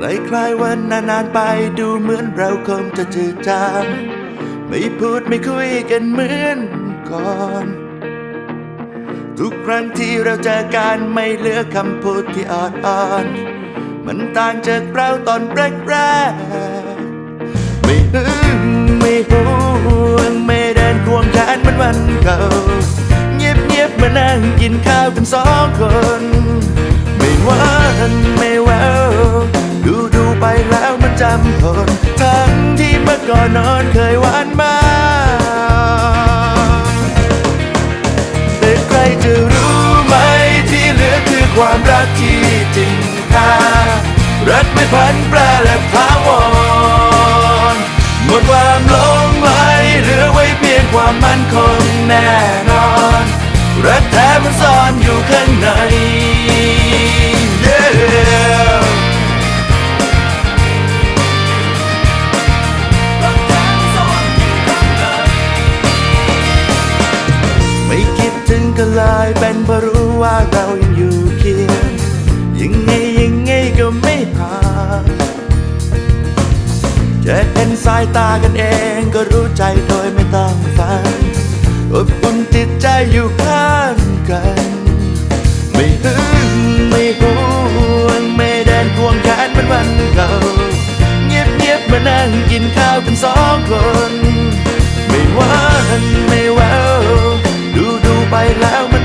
คล้ายๆวันนานๆไปดูเหมือนเราคงจะจืดจางไม่พูดไม่คุยกันเหมือนก่อน ทุกครั้งที่เราเจอกันไม่เหลือคำพูดที่อ่อนอ่อนมันต่างจากเราตอนแรกๆไม่หึงไม่ห่วงไม่เดินควงแขนเหมือนวันเก่าเงียบๆมานั่งกินข้าวกันสองคน ไม่หวานไม่แวว จำทนทั้งที่เมื่อก่อนนอนเคยหวานมาแต่ใครจะรู้ไหมที่เหลือคือความรักที่จริงค่ารักไม่พันแปรและพาวรหมดความหลงไหลเหลือไว้เพียงความมั่นคงแน่นอนรักแท้มันซ่อนอยู่ข้างใน Yeah ถึงก็เลยเป็นเพราะรู้ว่าเรายังอยู่เคียงยังไงยังไงก็ไม่ผ่านจะเห็นสายตากันเองก็รู้ใจโดยไม่ต้องฟังอบอุ่นจิตใจอยู่ข้างกัน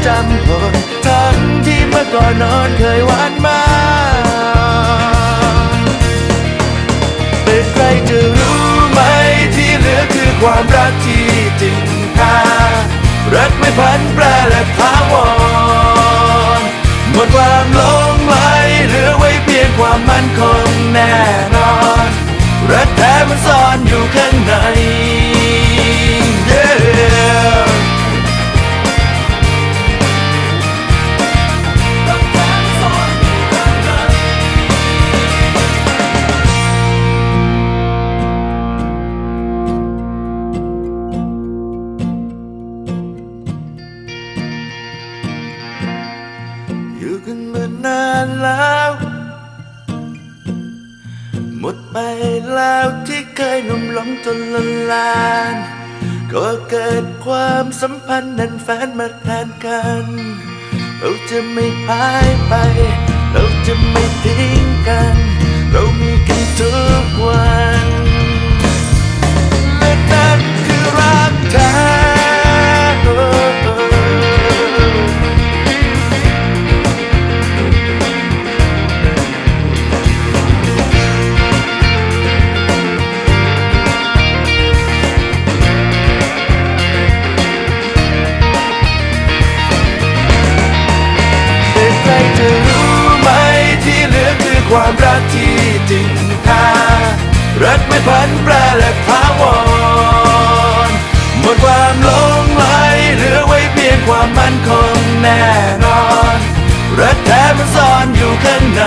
จำทนทั้งที่เมื่อก่อนนอนเคยหวานมาแต่ใครจะรู้ไหมที่เหลือคือความรักที่จริงค่ารักไม่พันแปรและพาวรหมดความหลงไหลเหลือไว้เพียงความมั่นคงแน่นอนรักแท้มันซ่อนอยู่ข้างใน กันมานานแล้ว หมดไปแล้วที่เคยนุ่มหลงจนละลาน ก็เกิดความสัมพันธ์นั้นแฟนมาแทนกัน เราจะไม่หายไป เราจะไม่ทิ้งกัน เรามีกันทุกวัน ความรักที่จริงหารักไม่พันแปรและถาวรหมดความหลงไหลเหลือไว้เพียงความมั่นคงแน่นอน รักแท้มันซ่อนอยู่ข้างใน